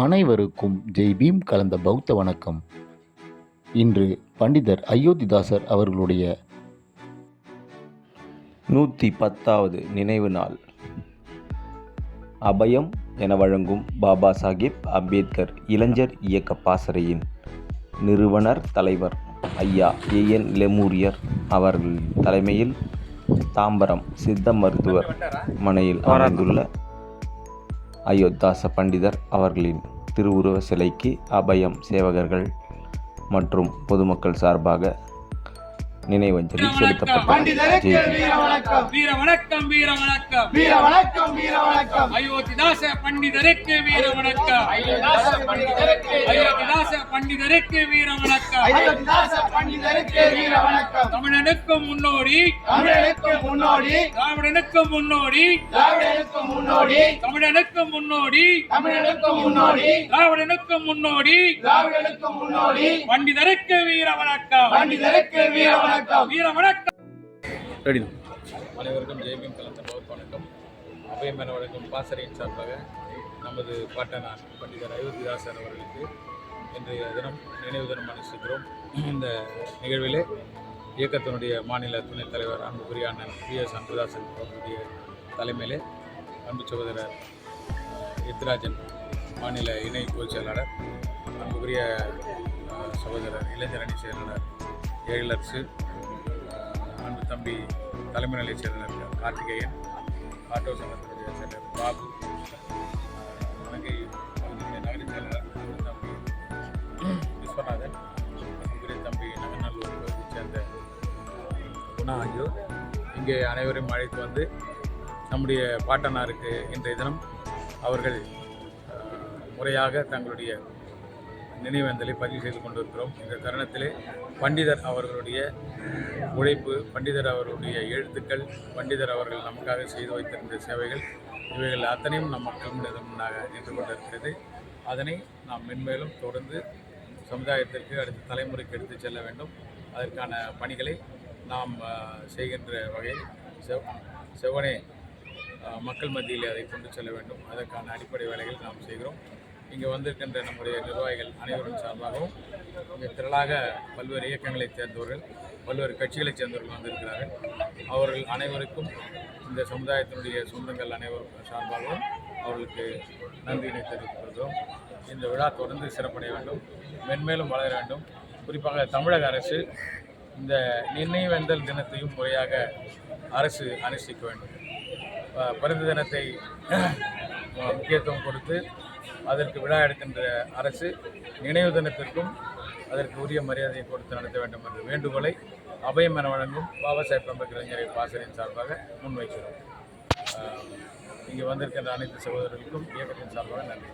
அனைவருக்கும் ஜெய் பீம் கலந்த பௌத்த வணக்கம். இன்று பண்டிதர் அயோத்திதாசர் அவர்களுடைய நூற்றி பத்தாவது நினைவு நாள். அபயம் என வழங்கும் பாபா சாஹிப் அம்பேத்கர் இளைஞர் இயக்க பாசறையின் நிறுவனர் தலைவர் ஐயா ஏஎன் லெமூரியர் அவர்கள் தலைமையில் தாம்பரம் சித்த மருத்துவர் மனையில் அமைந்துள்ள அயோத்தாச பண்டிதர் அவர்களின் திருவுருவ சிலைக்கு அபயம் சேவகர்கள் மற்றும் பொதுமக்கள் சார்பாக நினைவஞ்சலி செலுத்தப்பட்டது. வீர வணக்கம் வீர வணக்கம் வீர வணக்கம் வீர வணக்கம் வீர வணக்கம் அயோத்திதாச பண்டிதருக்கு வீர வணக்கம் அயோத்திதாச பண்டிதருக்கு அயோத்திதாச பண்டிதருக்கு வீர வணக்கம் அயோத்திதாச பண்டிதருக்கு வீர வணக்கம் தமிழனுக்கும் முன்னோடி. பண்டிதருக்கு வீர வணக்கம் பண்டிதருக்கு வீர வணக்கம். வீர வணக்கம். அனைவருக்கும் ஜெய்பீம் கலந்த பௌத்த வணக்கம். அபயம் என வழங்கும் பாசறையின் சார்பாக நமது பாட்டனார் பண்டிதர் அயோத்திதாசர் அவர்களுக்கு இன்றைய தினம் நினைவு தினம் அனுஷ்டிக்கிறோம். இந்த நிகழ்விலே இயக்கத்தினுடைய மாநில துணைத் தலைவர் அன்புக்குரிய அண்ணன் பி எஸ் அன்புதாசன் அவர்களுடைய தலைமையிலே அன்பு சகோதரர் எத்ராஜன் மாநில இணை பொதுச் செயலாளர் அன்புக்குரிய சகோதரர் இளைஞரணி செயலாளர் எழிலரசு அன்பு தம்பி தலைமை நிலைய செயலாளர் கார்த்திகேயன் ஆட்டோ சங்கத்தினுடைய செயலர் பாபு வணங்கி பகுதியுடைய நகர செயலாளர் அன்பு தம்பி விஸ்வநாதன் அன்புக்குரிய தம்பி நகநல்லூர் பகுதியைச் சேர்ந்த குணா ஆகியோர். இங்கே அனைவரையும் அழைத்து வந்து நம்முடைய பாட்டனாருக்கு இன்றைய தினம் அவர்கள் முறையாக தங்களுடைய நினைவேந்தலை பதிவு செய்து கொண்டிருக்கிறோம். இந்த தருணத்திலே பண்டிதர் அவர்களுடைய உழைப்பு பண்டிதர் அவர்களுடைய எழுத்துக்கள் பண்டிதர் அவர்கள் நமக்காக செய்து வைத்திருந்த சேவைகள் இவைகள் அத்தனையும் நம் மக்கள் முன்னாக நின்று கொண்டிருக்கிறது. அதனை நாம் மென்மேலும் தொடர்ந்து சமுதாயத்திற்கு அடுத்த தலைமுறைக்கு எடுத்துச் செல்ல வேண்டும். அதற்கான பணிகளை நாம் செய்கின்ற வகையில் செவ் செவ்வனே மக்கள் மத்தியில் அதை கொண்டு செல்ல வேண்டும். அதற்கான அடிப்படை வேலைகள் நாம் செய்கிறோம். இங்கே வந்திருக்கின்ற நம்முடைய நிர்வாகிகள் அனைவரும் சார்பாகவும் இங்கே திரளாக பல்வேறு இயக்கங்களைச் சேர்ந்தவர்கள் பல்வேறு கட்சிகளைச் சேர்ந்தவர்கள் வந்திருக்கிறார்கள். அவர்கள் அனைவருக்கும் இந்த சமுதாயத்தினுடைய சொந்தங்கள் அனைவரும் சார்பாகவும் அவர்களுக்கு நன்றியினை தெரிவித்துக்கொள்கிறோம். இந்த விழா தொடர்ந்து சிறப்படைய வேண்டும் மென்மேலும் வளர வேண்டும். குறிப்பாக தமிழக அரசு இந்த நினைவேந்தல் தினத்தையும் முறையாக அரசு அனுஷ்டிக்க வேண்டும். பிறந்த தினத்தை முக்கியத்துவம் கொடுத்து அதற்கு விழா எடுக்கின்ற அரசு நினைவு தினத்திற்கும் அதற்கு உரிய மரியாதையை கொடுத்து நடத்த வேண்டும் என்ற வேண்டுகோளை அபயம் என வழங்கும் பாபா சாஹேப் அம்பேத்கர் இளைஞரை பாசறையின் சார்பாக முன்வைக்கிறோம். இங்கே வந்திருக்கின்ற அனைத்து சகோதரர்களுக்கும் இயக்கத்தின் சார்பாக நன்றி.